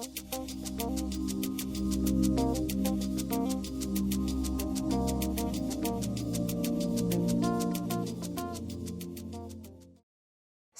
Thank you.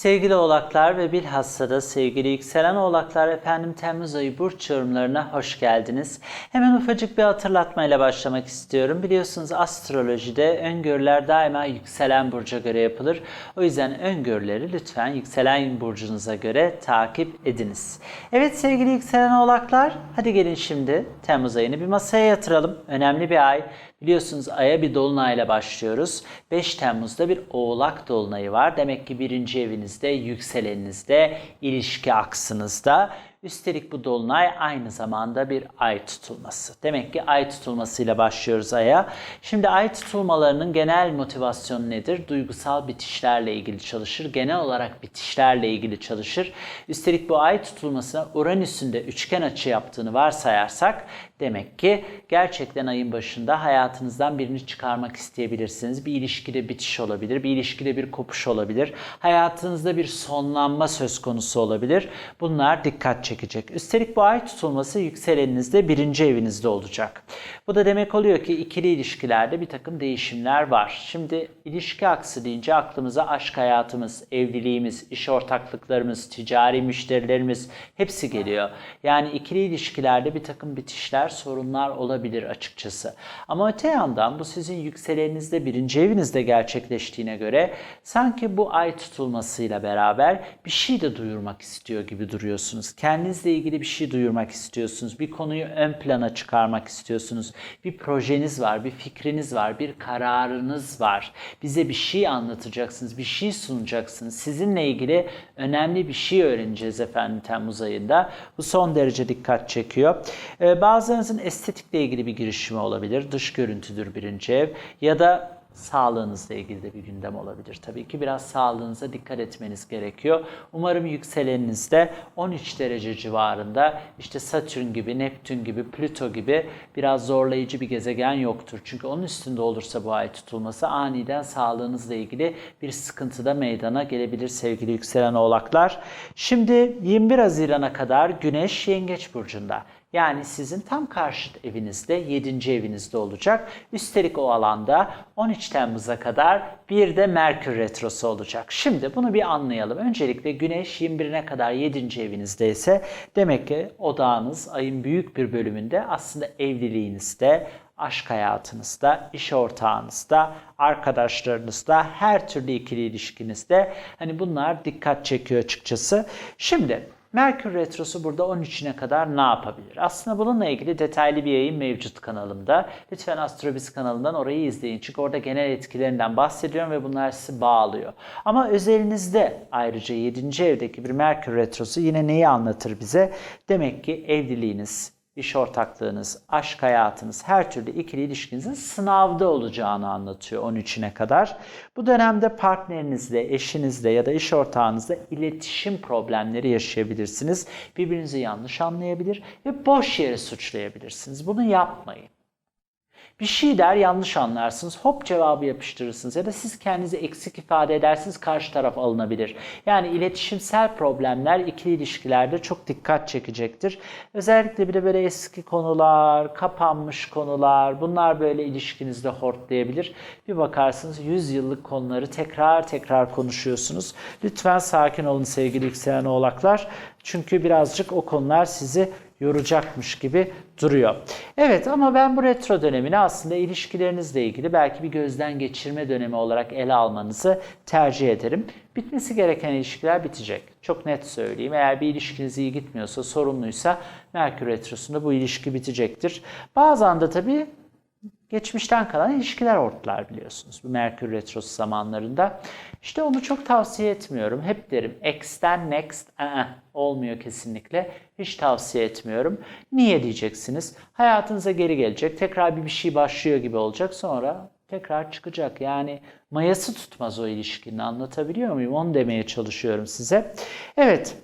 Sevgili oğlaklar ve bilhassa da sevgili yükselen oğlaklar efendim Temmuz ayı burç yorumlarına hoş geldiniz. Hemen ufacık bir hatırlatmayla başlamak istiyorum. Biliyorsunuz astrolojide öngörüler daima yükselen burca göre yapılır. O yüzden öngörüleri lütfen yükselen burcunuza göre takip ediniz. Evet sevgili yükselen oğlaklar hadi gelin şimdi Temmuz ayını bir masaya yatıralım. Önemli bir ay. Biliyorsunuz aya bir dolunayla başlıyoruz. 5 Temmuz'da bir oğlak dolunayı var. Demek ki birinci evinizde, yükseleninizde, ilişki aksınızda. Üstelik bu dolunay aynı zamanda bir ay tutulması. Demek ki ay tutulmasıyla başlıyoruz aya. Şimdi ay tutulmalarının genel motivasyonu nedir? Duygusal bitişlerle ilgili çalışır. Genel olarak bitişlerle ilgili çalışır. Üstelik bu ay tutulmasına Uranüs'ün de üçgen açı yaptığını varsayarsak demek ki gerçekten ayın başında hayatınızdan birini çıkarmak isteyebilirsiniz. Bir ilişkide bitiş olabilir, bir ilişkide bir kopuş olabilir. Hayatınızda bir sonlanma söz konusu olabilir. Bunlar dikkat çekecek. Üstelik bu ay tutulması yükseleninizde birinci evinizde olacak. Bu da demek oluyor ki ikili ilişkilerde bir takım değişimler var. Şimdi ilişki aksı deyince aklımıza aşk hayatımız, evliliğimiz, iş ortaklıklarımız, ticari müşterilerimiz hepsi geliyor. Yani ikili ilişkilerde bir takım bitişler, sorunlar olabilir açıkçası. Ama öte yandan bu sizin yükseleninizde birinci evinizde gerçekleştiğine göre sanki bu ay tutulmasıyla beraber bir şey de duyurmak istiyor gibi duruyorsunuz. Kendinizle ilgili bir şey duyurmak istiyorsunuz. Bir konuyu ön plana çıkarmak istiyorsunuz. Bir projeniz var, bir fikriniz var, bir kararınız var. Bize bir şey anlatacaksınız, bir şey sunacaksınız. Sizinle ilgili önemli bir şey öğreneceğiz efendim Temmuz ayında. Bu son derece dikkat çekiyor. Ee, bazılarınızın estetikle ilgili bir girişimi olabilir. Dış görüntüdür birinci ev. Ya da sağlığınızla ilgili de bir gündem olabilir. Tabii ki biraz sağlığınıza dikkat etmeniz gerekiyor. Umarım yükseleninizde 13 derece civarında işte Satürn gibi, Neptün gibi, Plüto gibi biraz zorlayıcı bir gezegen yoktur. Çünkü onun üstünde olursa bu ay tutulması aniden sağlığınızla ilgili bir sıkıntı da meydana gelebilir sevgili yükselen oğlaklar. Şimdi 21 Haziran'a kadar Güneş Yengeç Burcu'nda. Yani sizin tam karşıt evinizde 7. evinizde olacak. Üstelik o alanda 13 Temmuz'a kadar bir de Merkür Retrosu olacak. Şimdi bunu bir anlayalım. Öncelikle Güneş 21'ine kadar 7. evinizdeyse demek ki odağınız ayın büyük bir bölümünde aslında evliliğinizde, aşk hayatınızda, iş ortağınızda, arkadaşlarınızda, her türlü ikili ilişkinizde hani bunlar dikkat çekiyor açıkçası. Şimdi Merkür Retrosu burada 13'üne kadar ne yapabilir? Aslında bununla ilgili detaylı bir yayın mevcut kanalımda. Lütfen Astrobiz kanalından orayı izleyin. Çünkü orada genel etkilerinden bahsediyorum ve bunlar sizi bağlıyor. Ama özelinizde ayrıca 7. evdeki bir Merkür Retrosu yine neyi anlatır bize? Demek ki evliliğiniz, iş ortaklığınız, aşk hayatınız, her türlü ikili ilişkinizin sınavda olacağını anlatıyor 13'üne kadar. Bu dönemde partnerinizle, eşinizle ya da iş ortağınızla iletişim problemleri yaşayabilirsiniz. Birbirinizi yanlış anlayabilir ve boş yere suçlayabilirsiniz. Bunu yapmayın. Bir şey der yanlış anlarsınız. Hop cevabı yapıştırırsınız. Ya da siz kendinizi eksik ifade edersiniz. Karşı taraf alınabilir. Yani iletişimsel problemler ikili ilişkilerde çok dikkat çekecektir. Özellikle bir de böyle eski konular, kapanmış konular bunlar böyle ilişkinizde hortlayabilir. Bir bakarsınız 100 yıllık konuları tekrar tekrar konuşuyorsunuz. Lütfen sakin olun sevgili yükselen oğlaklar. Çünkü birazcık o konular sizi yoracakmış gibi duruyor. Evet ama ben bu retro dönemini aslında ilişkilerinizle ilgili belki bir gözden geçirme dönemi olarak ele almanızı tercih ederim. Bitmesi gereken ilişkiler bitecek. Çok net söyleyeyim. Eğer bir ilişkiniz iyi gitmiyorsa, sorunluysa Merkür Retrosu'nda bu ilişki bitecektir. Bazen de tabii geçmişten kalan ilişkiler ortlar biliyorsunuz bu Merkür Retrosu zamanlarında. İşte onu çok tavsiye etmiyorum. Hep derim X'ten next ı-ı, olmuyor kesinlikle. Hiç tavsiye etmiyorum. Niye diyeceksiniz? Hayatınıza geri gelecek. Tekrar bir bir şey başlıyor gibi olacak. Sonra tekrar çıkacak. Yani mayası tutmaz o ilişkinin. Anlatabiliyor muyum? Onu demeye çalışıyorum size. Evet.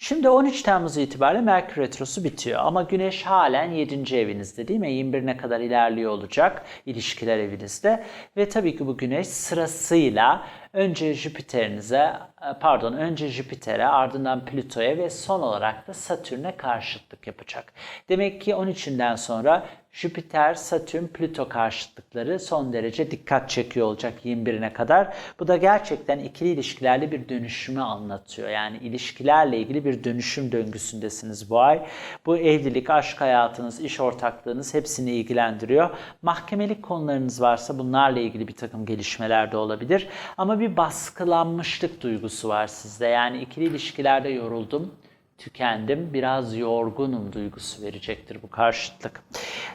Şimdi 13 Temmuz itibariyle Merkür Retrosu bitiyor ama Güneş halen 7. evinizde değil mi? 21'ne kadar ilerliyor olacak ilişkiler evinizde. Ve tabii ki bu Güneş sırasıyla önce Jüpiter'inize, pardon önce Jüpiter'e ardından Plüto'ya ve son olarak da Satürn'e karşıtlık yapacak. Demek ki 13'ünden sonra Jüpiter, Satürn, Plüto karşıtlıkları son derece dikkat çekiyor olacak 21'ine kadar. Bu da gerçekten ikili ilişkilerle bir dönüşümü anlatıyor. Yani ilişkilerle ilgili bir dönüşüm döngüsündesiniz bu ay. Bu evlilik, aşk hayatınız, iş ortaklığınız hepsini ilgilendiriyor. Mahkemelik konularınız varsa bunlarla ilgili bir takım gelişmeler de olabilir. Ama bir baskılanmışlık duygusu var sizde. Yani ikili ilişkilerde yoruldum tükendim, biraz yorgunum duygusu verecektir bu karşıtlık.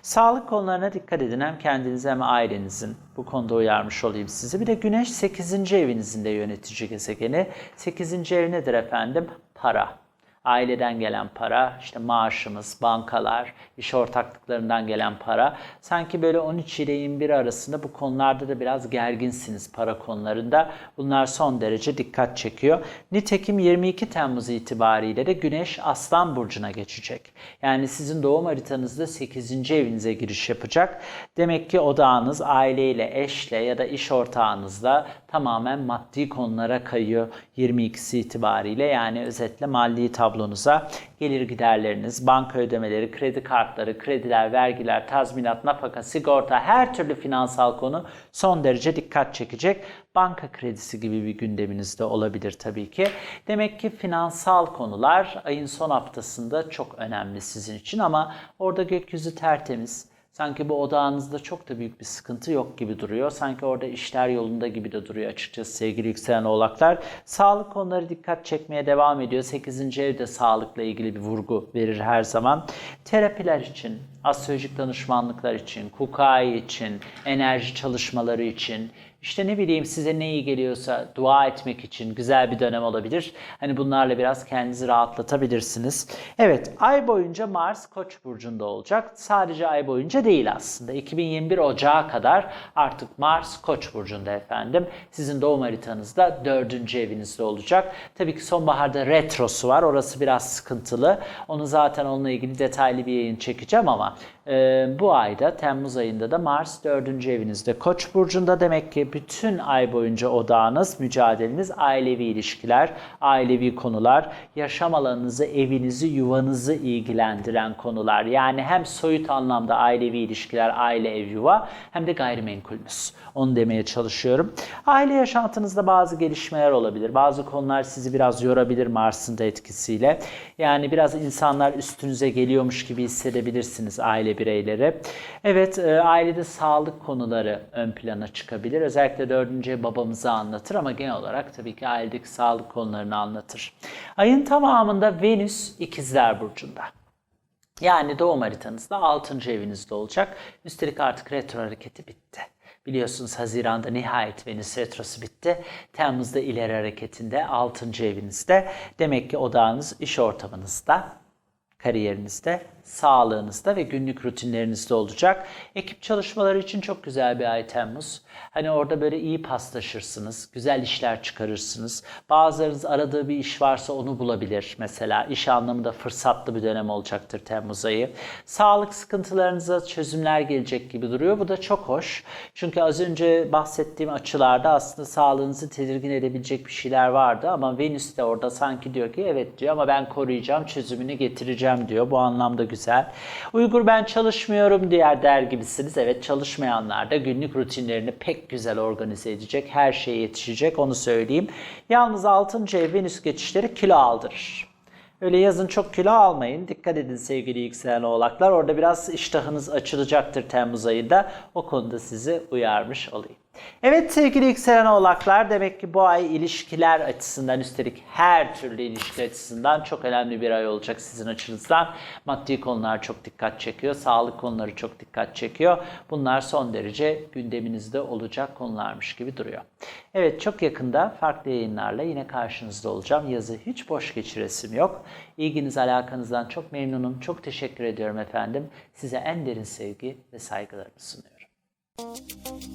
Sağlık konularına dikkat edin hem kendinize hem ailenizin. Bu konuda uyarmış olayım sizi. Bir de Güneş 8. evinizin de yönetici gezegeni. 8. ev nedir efendim? Para aileden gelen para, işte maaşımız, bankalar, iş ortaklıklarından gelen para. Sanki böyle 13 ile 21 arasında bu konularda da biraz gerginsiniz para konularında. Bunlar son derece dikkat çekiyor. Nitekim 22 Temmuz itibariyle de Güneş Aslan Burcu'na geçecek. Yani sizin doğum haritanızda 8. evinize giriş yapacak. Demek ki odağınız aileyle, eşle ya da iş ortağınızla tamamen maddi konulara kayıyor 22'si itibariyle. Yani özetle mali tablonuza gelir giderleriniz, banka ödemeleri, kredi kartları, krediler, vergiler, tazminat, nafaka, sigorta her türlü finansal konu son derece dikkat çekecek. Banka kredisi gibi bir gündeminizde olabilir tabii ki. Demek ki finansal konular ayın son haftasında çok önemli sizin için ama orada gökyüzü tertemiz Sanki bu odağınızda çok da büyük bir sıkıntı yok gibi duruyor. Sanki orada işler yolunda gibi de duruyor açıkçası sevgili yükselen oğlaklar. Sağlık konuları dikkat çekmeye devam ediyor. 8. evde sağlıkla ilgili bir vurgu verir her zaman. Terapiler için, astrolojik danışmanlıklar için, kukai için, enerji çalışmaları için, işte ne bileyim size ne iyi geliyorsa dua etmek için güzel bir dönem olabilir. Hani bunlarla biraz kendinizi rahatlatabilirsiniz. Evet ay boyunca Mars Koç burcunda olacak. Sadece ay boyunca değil aslında. 2021 Ocağı kadar artık Mars Koç burcunda efendim. Sizin doğum haritanızda dördüncü evinizde olacak. Tabii ki sonbaharda retrosu var. Orası biraz sıkıntılı. Onu zaten onunla ilgili detaylı bir yayın çekeceğim ama e, bu ayda Temmuz ayında da Mars dördüncü evinizde Koç burcunda demek ki bütün ay boyunca odağınız, mücadeleniz ailevi ilişkiler, ailevi konular, yaşam alanınızı, evinizi, yuvanızı ilgilendiren konular. Yani hem soyut anlamda ailevi ilişkiler, aile, ev, yuva hem de gayrimenkulünüz. Onu demeye çalışıyorum. Aile yaşantınızda bazı gelişmeler olabilir. Bazı konular sizi biraz yorabilir Mars'ın da etkisiyle. Yani biraz insanlar üstünüze geliyormuş gibi hissedebilirsiniz aile bireyleri. Evet, e, ailede sağlık konuları ön plana çıkabilir. Özellikle özellikle dördüncü babamızı anlatır ama genel olarak tabii ki ailedeki sağlık konularını anlatır. Ayın tamamında Venüs ikizler burcunda. Yani doğum haritanızda 6. evinizde olacak. Üstelik artık retro hareketi bitti. Biliyorsunuz Haziran'da nihayet Venüs retrosu bitti. Temmuz'da ileri hareketinde 6. evinizde. Demek ki odağınız iş ortamınızda, kariyerinizde sağlığınızda ve günlük rutinlerinizde olacak. Ekip çalışmaları için çok güzel bir ay Temmuz. Hani orada böyle iyi paslaşırsınız, güzel işler çıkarırsınız. Bazılarınız aradığı bir iş varsa onu bulabilir mesela. İş anlamında fırsatlı bir dönem olacaktır Temmuz ayı. Sağlık sıkıntılarınıza çözümler gelecek gibi duruyor. Bu da çok hoş. Çünkü az önce bahsettiğim açılarda aslında sağlığınızı tedirgin edebilecek bir şeyler vardı ama Venüs de orada sanki diyor ki evet diyor ama ben koruyacağım, çözümünü getireceğim diyor. Bu anlamda güzel. Uygur ben çalışmıyorum diğer der gibisiniz. Evet çalışmayanlar da günlük rutinlerini pek güzel organize edecek. Her şeye yetişecek onu söyleyeyim. Yalnız 6. ev Venüs geçişleri kilo aldırır. Öyle yazın çok kilo almayın. Dikkat edin sevgili yükselen oğlaklar. Orada biraz iştahınız açılacaktır Temmuz ayında. O konuda sizi uyarmış olayım. Evet sevgili yükselen oğlaklar demek ki bu ay ilişkiler açısından üstelik her türlü ilişki açısından çok önemli bir ay olacak sizin açınızdan. Maddi konular çok dikkat çekiyor, sağlık konuları çok dikkat çekiyor. Bunlar son derece gündeminizde olacak konularmış gibi duruyor. Evet çok yakında farklı yayınlarla yine karşınızda olacağım. Yazı hiç boş geçiresim yok. İlginiz alakanızdan çok memnunum. Çok teşekkür ediyorum efendim. Size en derin sevgi ve saygılarımı sunuyorum.